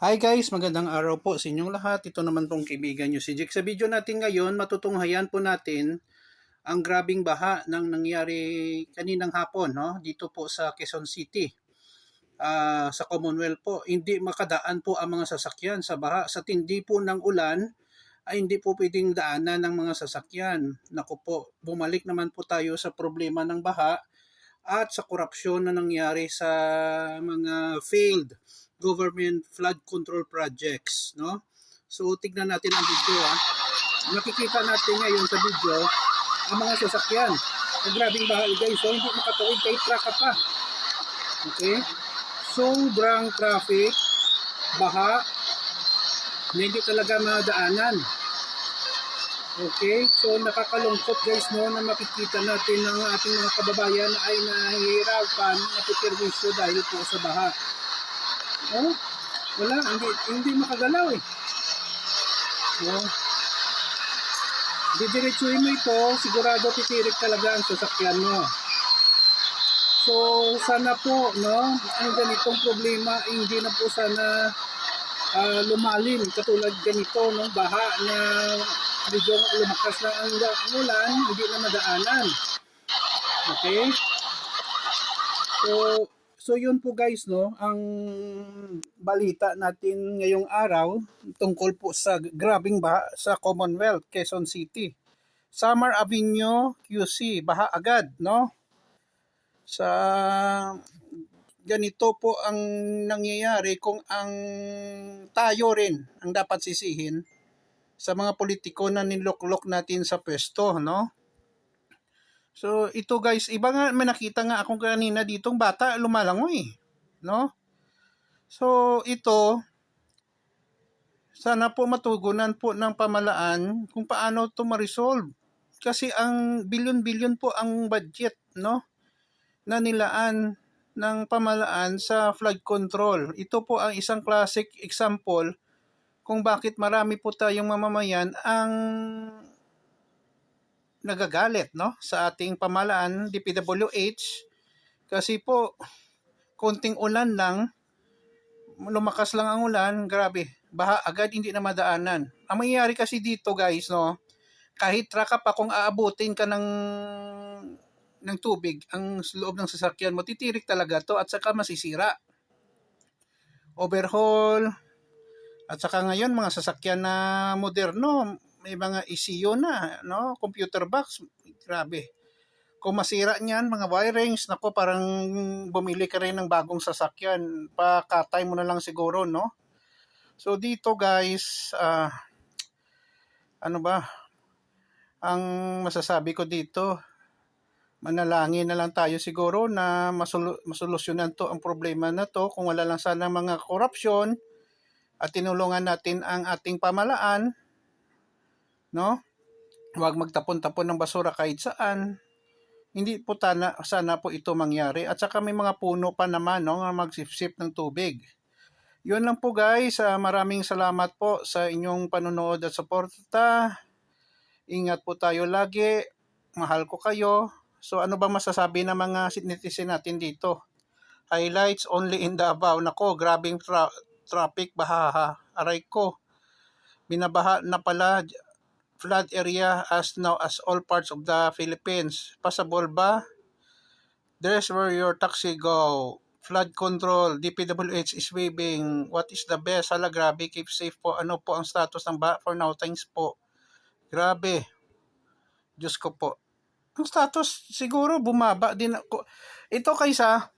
Hi guys, magandang araw po sa inyong lahat. Ito naman pong kaibigan nyo si Jake. Sa video natin ngayon, matutunghayan po natin ang grabing baha ng nangyari kaninang hapon no? dito po sa Quezon City. Ah, sa Commonwealth po, hindi makadaan po ang mga sasakyan sa baha. Sa tindi po ng ulan, ay hindi po pwedeng daanan ng mga sasakyan. Naku po, bumalik naman po tayo sa problema ng baha at sa korupsyon na nangyari sa mga failed government flood control projects, no? So tignan natin ang video ha. Nakikita natin ngayon sa video ang mga sasakyan. Ang grabing bahay guys, so hindi makatawid kahit traka pa. Okay? Sobrang traffic, baha, na hindi talaga madaanan. Okay, so nakakalungkot guys no na makikita natin ng ating mga kababayan ay nahihirapan na pipirwisyo dahil po sa baha. Oh, wala, hindi, hindi makagalaw eh. Oh. Didiretsuhin mo ito, sigurado titirik talaga ang sasakyan mo. So, sana po, no, ang ganitong problema, hindi na po sana ah, lumalim katulad ganito, no, baha na medyo lumakas na ang ulan, hindi na madaanan. Okay? So, so yun po guys, no, ang balita natin ngayong araw tungkol po sa grabing baha sa Commonwealth, Quezon City. Summer Avenue, QC, baha agad, no? Sa ganito po ang nangyayari kung ang tayo rin ang dapat sisihin sa mga politiko na niloklok natin sa pwesto, no? So, ito guys, iba nga, may nakita nga akong kanina ditong bata, lumalangoy, no? So, ito, sana po matugunan po ng pamalaan kung paano to ma-resolve. Kasi ang bilyon-bilyon po ang budget, no? Na nilaan ng pamalaan sa flood control. Ito po ang isang classic example kung bakit marami po tayong mamamayan ang nagagalit no sa ating pamalaan DPWH kasi po konting ulan lang lumakas lang ang ulan grabe baha agad hindi na madaanan. Ang mangyayari kasi dito guys no kahit traka pa kung aabutin ka ng ng tubig ang loob ng sasakyan mo titirik talaga to at saka masisira. Overhaul at saka ngayon mga sasakyan na moderno may mga ECU na, no? Computer box, grabe. Kung masira niyan, mga wirings, nako parang bumili ka rin ng bagong sasakyan. Pakatay mo na lang siguro, no? So dito guys, ah ano ba? Ang masasabi ko dito, manalangin na lang tayo siguro na masolu- masolusyonan to ang problema na to kung wala lang sana mga korupsyon at tinulungan natin ang ating pamalaan no? Huwag magtapon-tapon ng basura kahit saan. Hindi po tana, sana po ito mangyari. At saka may mga puno pa naman no, na magsipsip ng tubig. Yun lang po guys. Uh, maraming salamat po sa inyong panonood at suporta. Ingat po tayo lagi. Mahal ko kayo. So ano ba masasabi ng mga netizen natin dito? Highlights only in Davao. Nako, grabing tra- traffic baha. Aray ko. Binabaha na pala flood area as now as all parts of the Philippines. Passable ba? There's where your taxi go. Flood control, DPWH is waving. What is the best? Hala, grabe. Keep safe po. Ano po ang status ng ba? For now, thanks po. Grabe. Diyos ko po. Ang status, siguro bumaba din. Ito kaysa,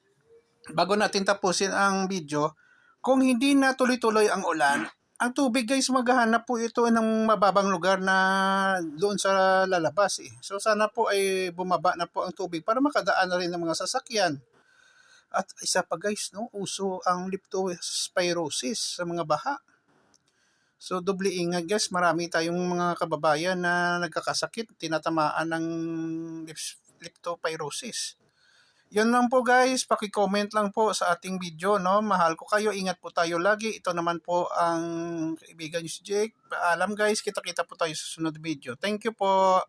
bago natin tapusin ang video, kung hindi na tuloy-tuloy ang ulan, ang tubig guys maghahanap po ito ng mababang lugar na doon sa lalabas eh. So sana po ay bumaba na po ang tubig para makadaan na rin ng mga sasakyan. At isa pa guys, no, uso ang leptospirosis sa mga baha. So doble ingat guys, marami tayong mga kababayan na nagkakasakit, tinatamaan ng leptospirosis. Yun lang po guys, paki-comment lang po sa ating video, no? Mahal ko kayo, ingat po tayo lagi. Ito naman po ang kaibigan niyo si Jake. Paalam guys, kita-kita po tayo sa sunod video. Thank you po.